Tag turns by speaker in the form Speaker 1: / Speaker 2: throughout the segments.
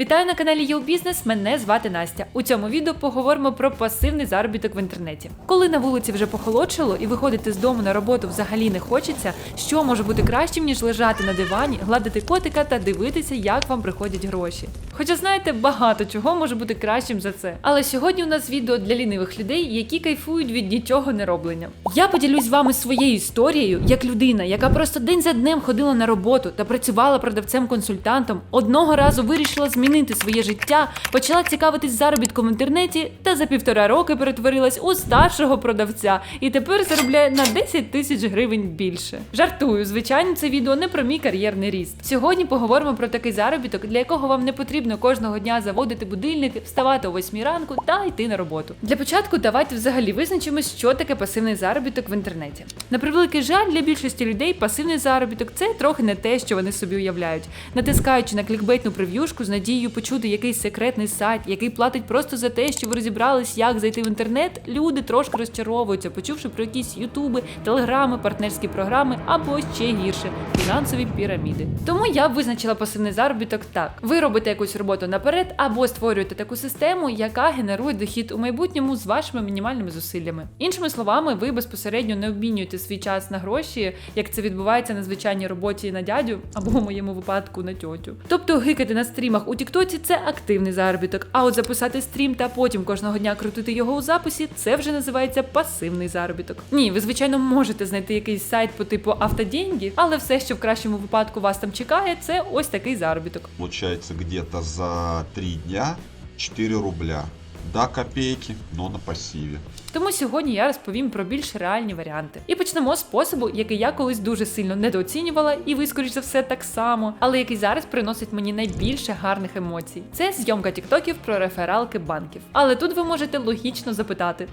Speaker 1: Вітаю на каналі Бізнес. Мене звати Настя. У цьому відео поговоримо про пасивний заробіток в інтернеті. Коли на вулиці вже похолодшало і виходити з дому на роботу взагалі не хочеться, що може бути кращим ніж лежати на дивані, гладити котика та дивитися, як вам приходять гроші. Хоча знаєте, багато чого може бути кращим за це. Але сьогодні у нас відео для лінивих людей, які кайфують від нічого не роблення. Я поділюсь з вами своєю історією як людина, яка просто день за днем ходила на роботу та працювала продавцем-консультантом. Одного разу вирішила змінити своє життя, почала цікавитись заробітком в інтернеті та за півтора роки перетворилась у старшого продавця і тепер заробляє на 10 тисяч гривень більше. Жартую, звичайно, це відео не про мій кар'єрний ріст. Сьогодні поговоримо про такий заробіток, для якого вам не потрібно кожного дня заводити будильник, вставати о 8 ранку та йти на роботу. Для початку давайте взагалі визначимось, що таке пасивний заробіток в інтернеті. На превеликий жаль, для більшості людей пасивний заробіток це трохи не те, що вони собі уявляють. Натискаючи на клікбейтну прев'юшку з надією почути якийсь секретний сайт, який платить просто за те, що ви розібрались, як зайти в інтернет, люди трошки розчаровуються, почувши про якісь ютуби, телеграми, партнерські програми або ще гірше фінансові піраміди. Тому я б визначила пасивний заробіток так: ви робите якусь роботу наперед, або створюєте таку систему, яка генерує дохід у майбутньому з вашими мінімальними зусиллями. Іншими словами, ви безпосередньо не обмінюєте свій час на гроші, як це відбувається на звичайній роботі на дядю, або в моєму випадку на тьотю. Тобто гикати на стрімах у Тіктоці це активний заробіток. А от записати стрім та потім кожного дня крутити його у записі, це вже називається пасивний заробіток. Ні, ви звичайно можете знайти якийсь сайт по типу автодінгі, але все, що в кращому випадку вас там чекає, це ось такий заробіток.
Speaker 2: Получається, где-то за три дня 4 рубля. До копейки, но на пасіві.
Speaker 1: Тому сьогодні я розповім про більш реальні варіанти. І почнемо з способу, який я колись дуже сильно недооцінювала, і ви, скоріш за все, так само, але який зараз приносить мені найбільше гарних емоцій. Це зйомка тіктоків про рефералки банків. Але тут ви можете логічно запитати.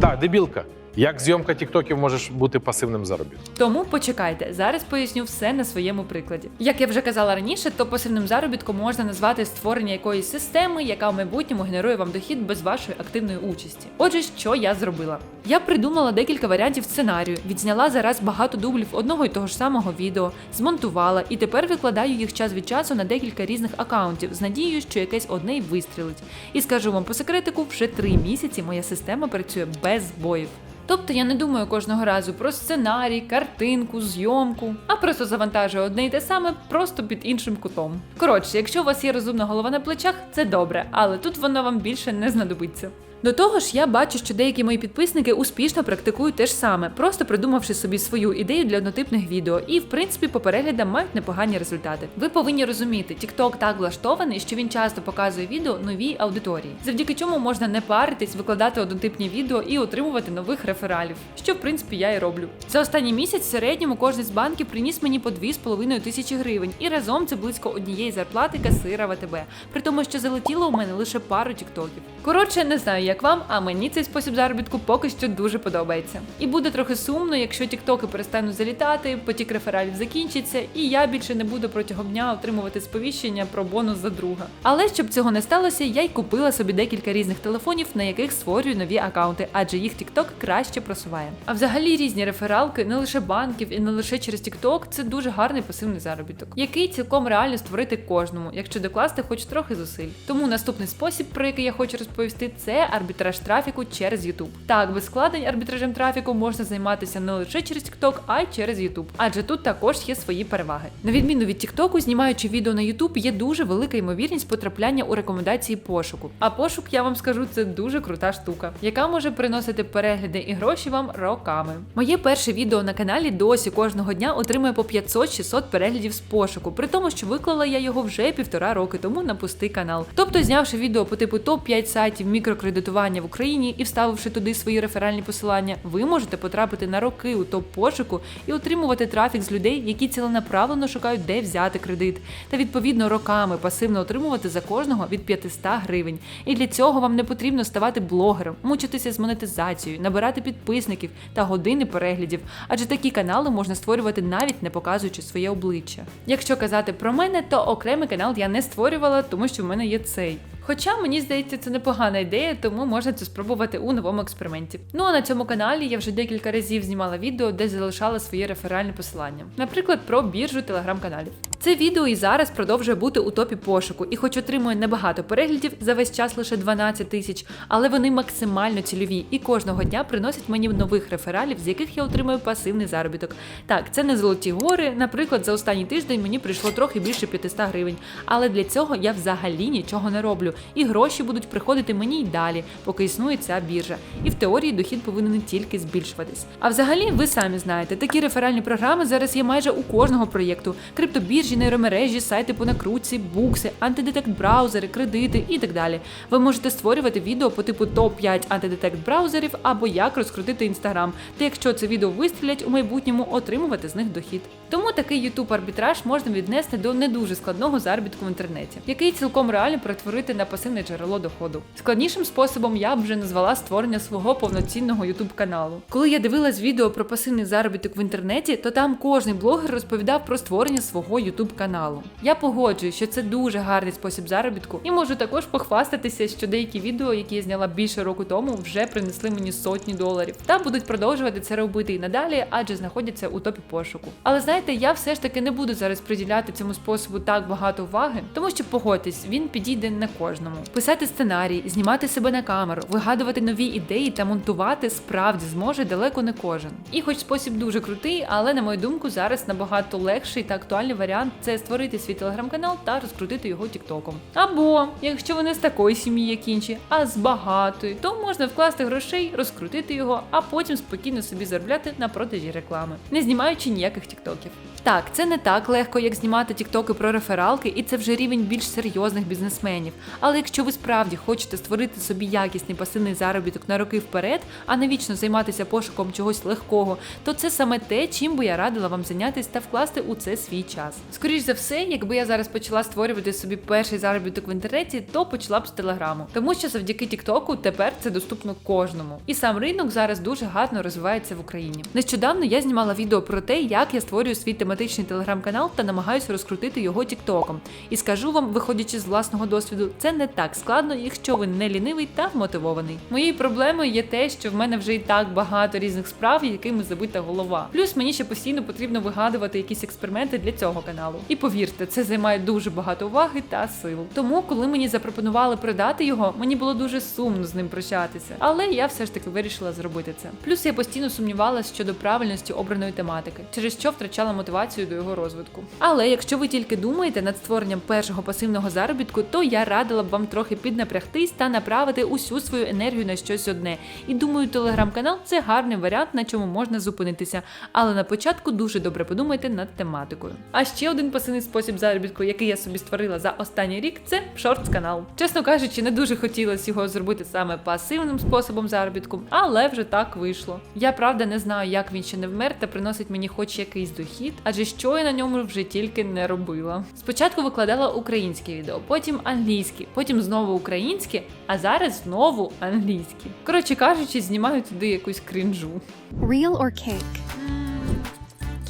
Speaker 3: Так, дебілка. Як зйомка тіктоків може бути пасивним заробітком?
Speaker 1: Тому почекайте, зараз поясню все на своєму прикладі. Як я вже казала раніше, то пасивним заробітком можна назвати створення якоїсь системи, яка в майбутньому генерує вам дохід без вашої активної участі. Отже, що я зробила? Я придумала декілька варіантів сценарію, відзняла зараз багато дублів одного і того ж самого відео, змонтувала і тепер викладаю їх час від часу на декілька різних акаунтів з надією, що якесь одне й вистрілить. І скажу вам по секретику, вже три місяці моя система працює без збоїв. Тобто я не думаю кожного разу про сценарій, картинку, зйомку, а просто завантажую одне й те саме, просто під іншим кутом. Коротше, якщо у вас є розумна голова на плечах, це добре, але тут воно вам більше не знадобиться. До того ж, я бачу, що деякі мої підписники успішно практикують те ж саме, просто придумавши собі свою ідею для однотипних відео, і в принципі по переглядам мають непогані результати. Ви повинні розуміти, TikTok так влаштований, що він часто показує відео новій аудиторії, завдяки чому можна не паритись, викладати однотипні відео і отримувати нових рефералів, що в принципі я і роблю. За останній місяць в середньому кожен з банків приніс мені по 2,5 тисячі гривень, і разом це близько однієї зарплати касира ВТБ, при тому, що залетіло у мене лише пару тіктоків. Коротше, не знаю, як вам, а мені цей спосіб заробітку поки що дуже подобається. І буде трохи сумно, якщо тіктоки перестануть залітати, потік рефералів закінчиться, і я більше не буду протягом дня отримувати сповіщення про бонус за друга. Але щоб цього не сталося, я й купила собі декілька різних телефонів, на яких створюю нові акаунти, адже їх TikTok краще просуває. А взагалі різні рефералки, не лише банків і не лише через TikTok, це дуже гарний пасивний заробіток, який цілком реально створити кожному, якщо докласти хоч трохи зусиль. Тому наступний спосіб, про який я хочу розповісти, це арбітраж трафіку через YouTube. Так, без складень арбітражем трафіку можна займатися не лише через TikTok, а й через YouTube. Адже тут також є свої переваги. На відміну від TikTok, знімаючи відео на YouTube, є дуже велика ймовірність потрапляння у рекомендації пошуку. А пошук, я вам скажу, це дуже крута штука, яка може приносити перегляди і гроші вам роками. Моє перше відео на каналі досі кожного дня отримує по 500-600 переглядів з пошуку, при тому, що виклала я його вже півтора роки тому на пустий канал. Тобто, знявши відео по типу топ 5 сайтів мікрокредитування в Україні і вставивши туди свої реферальні посилання, ви можете потрапити на роки у топ пошуку і отримувати трафік з людей, які ціленаправлено шукають, де взяти кредит, та відповідно роками пасивно отримувати за кожного від 500 гривень. І для цього вам не потрібно ставати блогером, мучитися з монетизацією, набирати підписників та години переглядів, адже такі канали можна створювати навіть не показуючи своє обличчя. Якщо казати про мене, то окремий канал я не створювала, тому що в мене є цей. Хоча мені здається, це непогана ідея, тому можна це спробувати у новому експерименті. Ну а на цьому каналі я вже декілька разів знімала відео, де залишала своє реферальне посилання, наприклад, про біржу телеграм-каналів. Це відео і зараз продовжує бути у топі пошуку, і хоч отримує небагато переглядів за весь час лише 12 тисяч, але вони максимально цільові і кожного дня приносять мені нових рефералів, з яких я отримую пасивний заробіток. Так, це не золоті гори. Наприклад, за останній тиждень мені прийшло трохи більше 500 гривень, але для цього я взагалі нічого не роблю, і гроші будуть приходити мені й далі, поки існує ця біржа. І в теорії дохід повинен тільки збільшуватись. А взагалі, ви самі знаєте, такі реферальні програми зараз є майже у кожного проєкту: криптобіржі, нейромережі, сайти по накрутці, букси, антидетект браузери, кредити і так далі. Ви можете створювати відео по типу топ-5 антидетект браузерів або як розкрутити інстаграм. Та якщо це відео вистрілять у майбутньому, отримувати з них дохід. Тому такий YouTube арбітраж можна віднести до не дуже складного заробітку в інтернеті, який цілком реально перетворити на пасивне джерело доходу. Складнішим способом я б вже назвала створення свого повноцінного YouTube каналу. Коли я дивилась відео про пасивний заробіток в інтернеті, то там кожний блогер розповідав про створення свого YouTube каналу. Я погоджуюсь, що це дуже гарний спосіб заробітку, і можу також похвастатися, що деякі відео, які я зняла більше року тому, вже принесли мені сотні доларів та будуть продовжувати це робити і надалі, адже знаходяться у топі пошуку. Але знаєте, я все ж таки не буду зараз приділяти цьому способу так багато уваги, тому що погодьтесь, він підійде не кожному. Писати сценарій, знімати себе на камеру, вигадувати нові ідеї та монтувати справді зможе далеко не кожен. І хоч спосіб дуже крутий, але на мою думку, зараз набагато легший та актуальний варіант це створити свій телеграм-канал та розкрутити його тіктоком. Або якщо ви не з такої сім'ї, як інші, а з багатої, то можна вкласти грошей, розкрутити його, а потім спокійно собі заробляти на продажі реклами, не знімаючи ніяких тіктоків. Так, це не так легко, як знімати тіктоки про рефералки, і це вже рівень більш серйозних бізнесменів. Але якщо ви справді хочете створити собі якісний пасивний заробіток на роки вперед, а не вічно займатися пошуком чогось легкого, то це саме те, чим би я радила вам зайнятися та вкласти у це свій час. Скоріш за все, якби я зараз почала створювати собі перший заробіток в інтернеті, то почала б з телеграму, тому що завдяки Тіктоку тепер це доступно кожному. І сам ринок зараз дуже гарно розвивається в Україні. Нещодавно я знімала відео про те, як я створюю свій тематичний телеграм-канал та намагаюся розкрутити його тіктоком. І скажу вам, виходячи з власного досвіду, це не так складно, якщо ви не лінивий та вмотивований. Моєю проблемою є те, що в мене вже і так багато різних справ, якими забита голова. Плюс мені ще постійно потрібно вигадувати якісь експерименти для цього каналу. І повірте, це займає дуже багато уваги та сил. Тому, коли мені запропонували продати його, мені було дуже сумно з ним прощатися. Але я все ж таки вирішила зробити це. Плюс я постійно сумнівалася щодо правильності обраної тематики, через що втрачала мотивацію до його розвитку. Але якщо ви тільки думаєте над створенням першого пасивного заробітку, то я радила б вам трохи піднапрягтись та направити усю свою енергію на щось одне. І думаю, телеграм-канал це гарний варіант, на чому можна зупинитися. Але на початку дуже добре подумайте над тематикою. А ще один пасивний спосіб заробітку, який я собі створила за останній рік, це шортс канал. Чесно кажучи, не дуже хотілося його зробити саме пасивним способом заробітку, але вже так вийшло. Я правда не знаю, як він ще не вмер та приносить мені хоч якийсь дохід, адже що я на ньому вже тільки не робила. Спочатку викладала українське відео, потім англійське, потім знову українське, а зараз знову англійське. Коротше кажучи, знімаю туди якусь крінжу.
Speaker 4: Real or cake?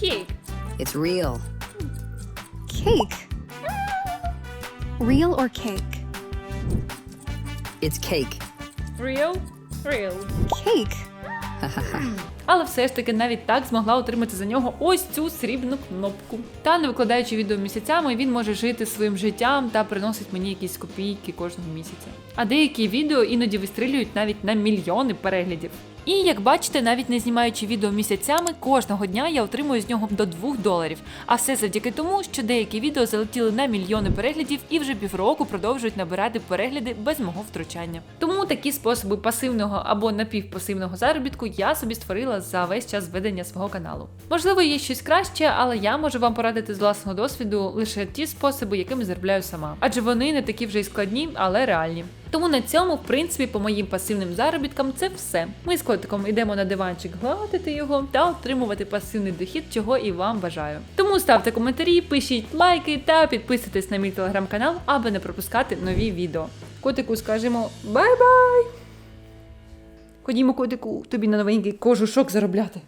Speaker 1: Кейк.
Speaker 5: It's real.
Speaker 4: Cake. Real or cake?
Speaker 5: It's cake.
Speaker 1: Real? Real.
Speaker 4: Cake.
Speaker 1: Але все ж таки навіть так змогла отримати за нього ось цю срібну кнопку. Та не викладаючи відео місяцями, він може жити своїм життям та приносить мені якісь копійки кожного місяця. А деякі відео іноді вистрілюють навіть на мільйони переглядів. І як бачите, навіть не знімаючи відео місяцями, кожного дня я отримую з нього до 2 доларів. А все завдяки тому, що деякі відео залетіли на мільйони переглядів і вже півроку продовжують набирати перегляди без мого втручання. Тому такі способи пасивного або напівпасивного заробітку я собі створила за весь час ведення свого каналу. Можливо, є щось краще, але я можу вам порадити з власного досвіду лише ті способи, якими заробляю сама, адже вони не такі вже й складні, але реальні. Тому на цьому, в принципі, по моїм пасивним заробіткам це все. Ми з котиком йдемо на диванчик гладити його та отримувати пасивний дохід, чого і вам бажаю. Тому ставте коментарі, пишіть лайки та підписуйтесь на мій телеграм-канал, аби не пропускати нові відео. Котику скажемо бай-бай! Ходімо, котику, тобі на новенький кожушок заробляти.